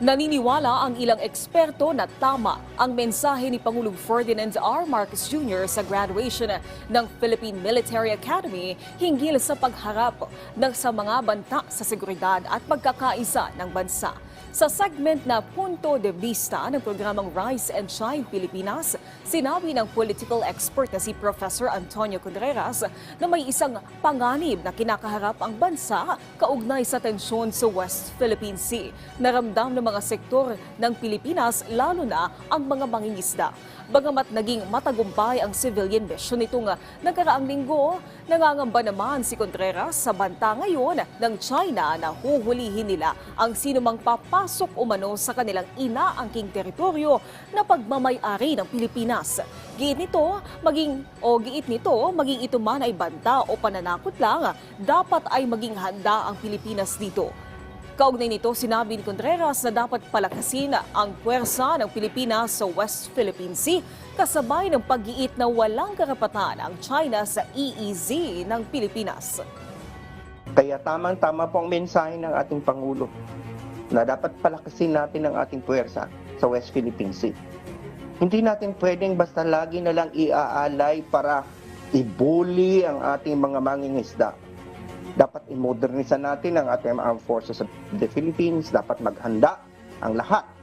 Naniniwala ang ilang eksperto na tama ang mensahe ni Pangulong Ferdinand R. Marcos Jr. sa graduation ng Philippine Military Academy hinggil sa pagharap ng sa mga banta sa seguridad at pagkakaisa ng bansa. Sa segment na Punto de Vista ng programang Rise and Shine Pilipinas, sinabi ng political expert na si Professor Antonio Contreras na may isang panganib na kinakaharap ang bansa kaugnay sa tensyon sa West Philippine Sea. Naramdam ng mga sektor ng Pilipinas, lalo na ang mga mangingisda. Bagamat naging matagumpay ang civilian mission nitong nagkaraang linggo, nangangamba naman si Contreras sa banta ngayon ng China na huhulihin nila ang sinumang papasok umano sa kanilang inaangking teritoryo na pagmamayari ng Pilipinas. Giit nito, maging o giit nito, maging ito man ay banta o pananakot lang, dapat ay maging handa ang Pilipinas dito. Kaugnay nito, sinabi ni Contreras na dapat palakasin ang puwersa ng Pilipinas sa West Philippine Sea kasabay ng pag-iit na walang karapatan ang China sa EEZ ng Pilipinas. Kaya tamang-tama po ang mensahe ng ating Pangulo na dapat palakasin natin ang ating puwersa sa West Philippine Sea. Hindi natin pwedeng basta lagi na lang iaalay para ibuli ang ating mga mangingisda. Dapat imodernisa natin ang ating armed forces of the Philippines. Dapat maghanda ang lahat